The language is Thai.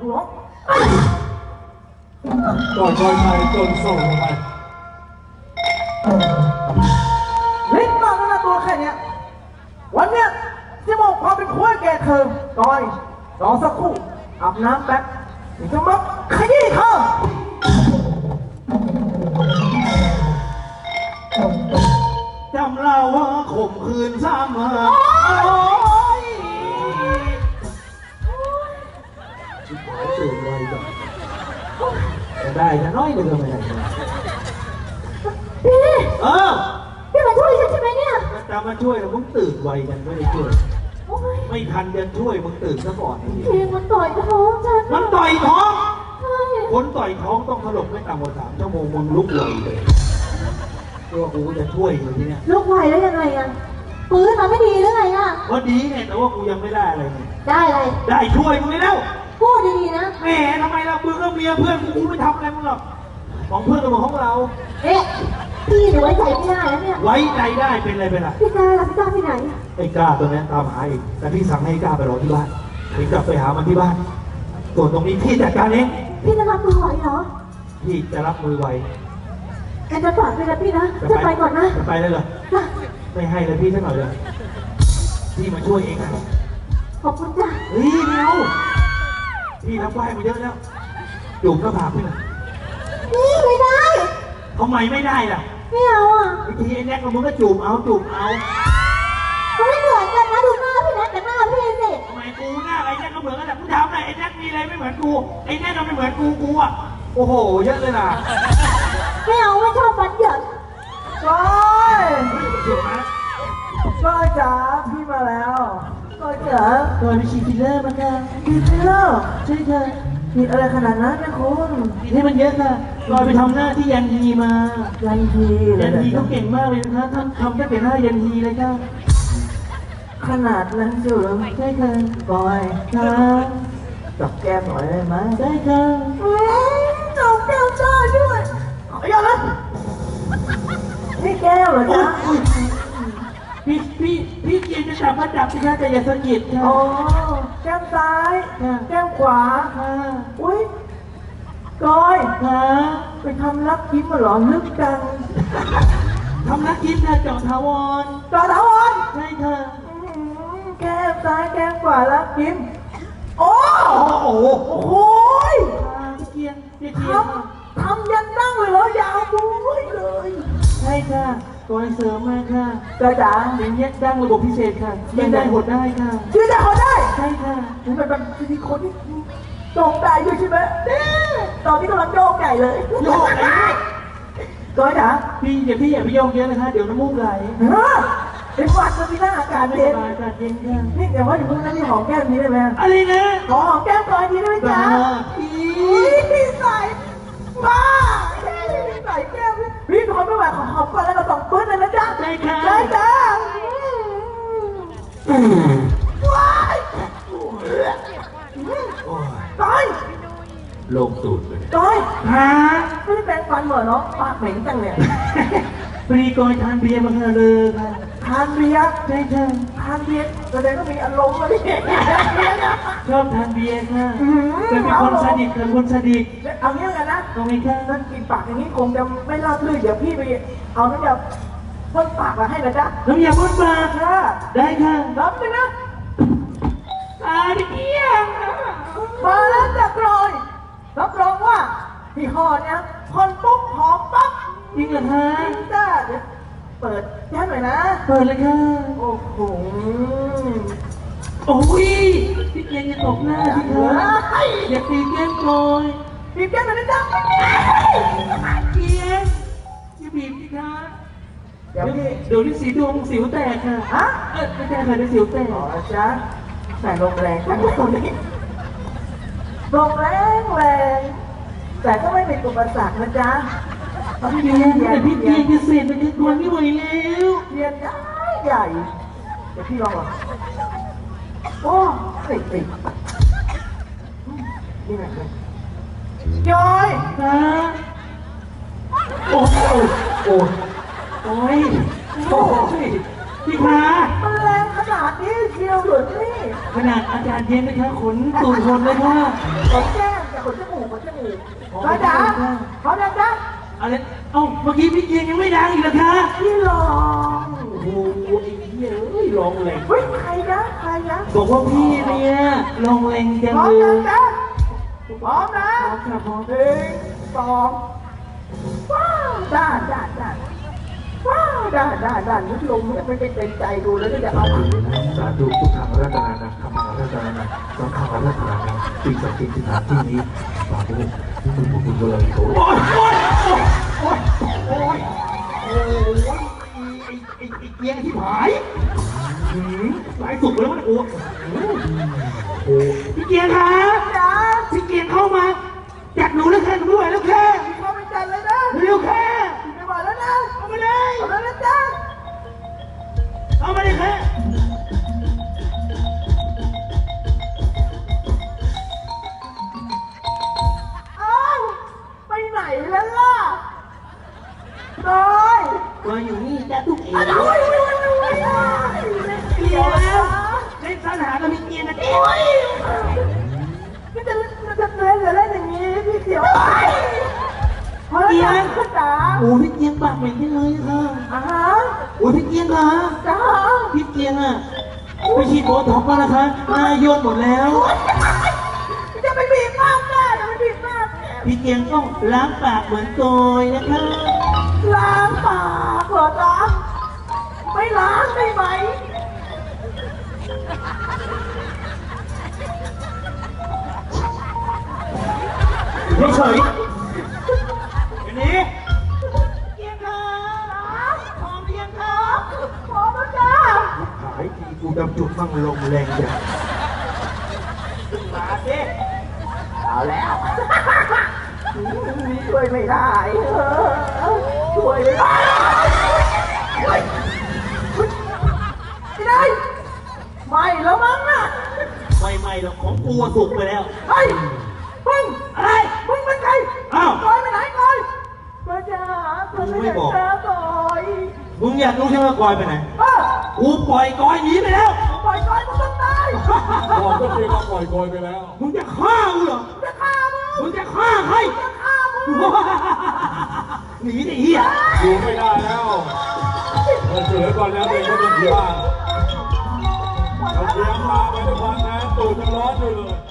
กูร้องก่อนคอยไทยจนส่งลงไปเล็กมากแล้วนะตัวแค่เนี้ย วันเนี้ยจะมองความเป็นขั้วแกเธอก้อยรอสักครู่อาบน้ำแป๊บเดี๋ยวจะมาขยี้เธอจำเราว่าข่มคืนซ้ำมา ได้จะน้อยเดียวไม่ได้พี่เออพี่มาช่วยฉันใช่ไหมเนี่ยจะมาช่วยแต่มึงตื่นไวกันไม่ได้ช่วย โอ้ยไม่ทันจะช่วยมึงตื่นซะก่อนนี่พี่มันต่อยท้องฉันมันต่อยท้อง ใช่คนต่อยท้องต้องสลบไม่ต่ำกว่าสามชั่วโมงมึงลุกเลยเลยตัวกูจะช่วยอยู่ที่เนี่ยลูกไหวแล้วยังไงอะปืนมาไม่ดีหรือไงอะ ก็ดีไงแต่ว่ากูยังไม่ได้อะไรเลยได้เลยได้ช่วยมึงเลยแล้วพูดดีๆนะ แหมทำไมล่ะมึงก็เมียเพื่อนกูกูไม่ทำอะไรมึงหรอก ของเพื่อนกับของเรา เอ๊ะพี่หนูไว้ใจไม่ได้แล้วเนี่ยไว้ใจได้เป็นอะไรไปล่ะพี่กาล่ะพี่กาไปไหนไอ้กล้าตัวนี้ตามหาอีกแต่พี่สั่งให้ไอ้กล้าไปรอที่บ้านพี่กลับไปหามันที่บ้านส่วนตรงนี้พี่จัดการเองพี่จะรับมือไหวเหรอพี่จะรับมือไวแอนจะฝากไปนะพี่นะจะไปก่อนนะจะไปเลยเหรอจ้ะไม่ให้เลยพี่สักหน่อยเลยพี่มาช่วยเองนะขอบคุณจ้ะเฮ้ยไม่เอาพี่รับไหวมาเยอะแล้วจุ่มก็ผากพี่หน่อย นี่ไม่ได้ ทำไมไม่ได้ล่ะไม่เอาอะไอ้ทีไอ้แน็กกับมึงก็จุ่มเอาจุ่มเอามันไม่เหมือนกันนะดูหน้าพี่นะแต่หน้าพี่สิทำไมกูหน้าไอ้แน็กก็เหมือนกันแต่กูถามหน่อยไอ้แน็กมีอะไรไม่เหมือนกูไอ้แน็กก็ไม่เหมือนกูกูอะโอ้โหเยอะเลยนะไม่เอาไม่ชอบฟันเหยินก้อยเดี๋ยวนะก้อยจ๋าพี่มาแล้วก้อยจ๋าก่อนไปฉีดฟิลเลอร์มาค่ะพี่พี่เลิกใช่ค่ะ ผิดอะไรขนาดนั้นนะคุณนี่มันเยอะค่ะก่อนไปทำหน้าที่ยันทีมา ยันทีเลยัยนนะทีเขาเก่งมากเลยนะคะท่านทำแค่เป็นหน้ายันทีเลยค่ะขนาดนั้นเชียวเหรอใช่ค่ะก้อยค่ะจับแก้มหน่อยได้ไหมได้ค่ะอืมจับแก้มได้ด้วยขออย่าละนี่แก้วเหรอโอ๊จ๊ะยพี่พี่พี่เกียรจะจับมาจับสิคะแต่อย่าสะกิดค่ะ อ๋อแก้มซ้ายค่ะแก้มขวาค่ะอุ้ยก้อยค่ะไปทำรักยิ้มมาเหรอลึกจังทำนักกินค่ะเจาะทาวรต่อถาวรใช่ค่ะอื้อหือแก้มซ้ายแก้มขวารักยิ้มโอ้โอ้โหโอ้โหยค่ะพี่เกียรพี่ทเกียรำทำยันนั่งเลยเหรอยาวบุ้ยเลย ใช่ค่ะตัวเสริมมาค่ะจ้าจ๋าเป็นแยกดั้งระบบพิเศษค่ะเล่นได้หดได้ค่ะชื่อจะเขาได้ใช่ค่ะผมเป็นแบบที่คนที่โด่งดังอยู่ใช่ไหมเนี่ยตอนนี้กำลังโยกใหญ่เลยโยกไอ้นี่ก้อยจ๋าพี่อย่าพี่อย่าไปโยกเยอะนะคะเดี๋ยวน้ำมูกไหลเฮ้ยเป็นหวัดจะมีหน้าอากาศไม่เย็สนบายอากาศเย็นค่ะนี่แต่ว่าอยู่เพิ่งนั้นนี่หอมแก้มนี้ได้ไหมอะไรนะขอหอมแก้มก้อยนี้ได้ไหมจ๊ะพี่พี่ใส่บ้าพี่ใส่แก้ม พี่ทนไม่ไหวขอหอมก่อนแล้วก็สองปื้นเลยนะจ๊ะใช่ค่ะได้จ้ะว้ายโอ้ยก้อยโลงตูดเลยก้อย ฮะันเหรอเนาะปากเหม็นจังเนี่ยพอดีกอยทานเบียร์มาค่ะเลยค่ะทานเบียร์ใช่ค่ทานเบียร์แสดงว่ามีอารมณ์มาดิชอบทานเบียร์ค่ะมเป็นคนสดิตเป็นคนสดิตเอางี้กันนะตรงนี้ค่ะนั่นกินปากอย่างนี้คงจะไม่ราบรื่นเดี๋ยวพี่ไปเอาน้ำยาพ่นปากมาให้นะจ๊ะน้ำยาพ่นปากค่ะได้ค่ะรับไปนะอาดิเกียมาแล้วจ้ะกรอยรับรองว่า พี่ห่อเนี่ยพ่นปุ๊บหอมปั๊บจริงเหรอคะจริงจ้าเดี๋ยวเปิดแค่หน่อยนะ เปิดเลยค่ะ โอ้โหโอ้ยพี่เกียงจะตกหน้าสิคะอย่าตีแก้มกอยบีบแก้มหน่อยนะจ๊ะเกียงอย่าบีบสิคะเดี๋ยวพี่เดี๋ยวนี่สีดวงสิวแตกค่ะฮะเออไม่ใช่ค่ะเดี๋ยวสิวแตกขอจ๊ะใส่ลมแรงทั้งตรงนี้ลมแรงแรง แต่ก็ไม่เป็นอุปสรรคนะจ๊ะพี่เกียงแต่พี่เกียงจะเสร็จไปจะกวนไม่ไหวแล้วเรียนใหญ่ใหญ่เดี๋ยวพี่ลองก่อนโอ้ติดติดนี่ไงเลยจอยค่ะโอ้โหโอ้ยโอ้ยโอ้ยพี่คะมันแรงขนาดนี้เชียวเหรอนี่ขนาดอากาศเย็นนะคะขนตูดคนเลยค่ะขนแก้มกับขนจมูกขนจมูก มาจ๋าเขาดังดังอะไรเอ้าเมื่อกี้พี่เกียงยังไม่ดังอีกเหรอคะพี่ลองโอ้โหไอ้เหี้ยเอ้ยลองแรงเฮ้ยใครนะใครนะบอกว่าพี่เนี่ยลองแรงจังพร้อมเลนะยจ๊ะพร้อมนะพร้อมครับพร้อมหนึ่งสองว้าวด้านด้านด้านว้าวด้านด้านด้านนิดลมเนี่ยไม่เป็นใจดูแล้วก็จะเอาสาธุพุทธังรัตนานังธรรมังรัตนานังสังฆังรัตนานังสิ่งศักดิ์สิทธิ์ที่ฐานที่นี้สาธุ โอ๊ยโอ๊ยโอ๊ยโอ๊ยโอ๊ยไอ้ไอ้ไอ้เกียที่หายหืมหลายสุกแล้วมันโอ้พี่เกียงคะพี่เกียงเข้ามาจัดหนูแล้วแค่หนูไม่ไหวแล้วแค่ มาอยู่นี่จะทุกเองโอ้ยโอ้ยโอ้ยโอ้ยเดี๋ยวนะเล่นสัญหากับพี่เกียงกันดิโอ้ยมันจะมันจะเล่นหรือเล่นอย่างนี้พี่เขียวเฮ้ยคุณจ๋าโอ้พี่เกียงปากเหม็นจังเลยค่ะอ่าฮะโอ้พี่เกียงค่ะจ้าพี่เกียงอะไปฉีดโบท็อกซ์มานะคะหน้าย่นหมดแล้ว พี่เกียงต้องล้างปากเหมือนโกยนะคะล้างปากเหรอจ๊ะไม่ล้างได้ไหมเฉยๆอันนี้เกียงค่ะพร้อมหรือยังคะพร้อมแล้วจ้าหายทีกูดำจุดมั่งลมแรงจังมา แล้วช่วยไม่ได้เออช่วยไม่ได้เฮ้ยไม่ได้ไม่แล้วมั้งน่ะไม่ไม่หรอกของกูอะสุกไปแล้ว เฮ้ยมึงอะไรมึงเป็นใครอ้าวกอยไปไหนกอยมาจ้าคนไม่ไม่เห็นบอกเจอกอยมึงอยากรู้ใช่ไหมว่ากอยไปไหนเออกูปล่อยกอยหนีไปแล้ว ปล่อยกอยมึงต้องตาย บอกก็คือว่าปล่อยโกยไปแล้ว มึงจะฆ่ากูเหรอ มึงจะฆ่าใครฆ่ามึงหนีดิเฮียอยู่ไม่ได้แล้วเราเสือก่อนแล้วเองก็ต้องที่บ้านเราเตรียมมาไปด้วยความแม้ตูดจะร้อนอยู่เลย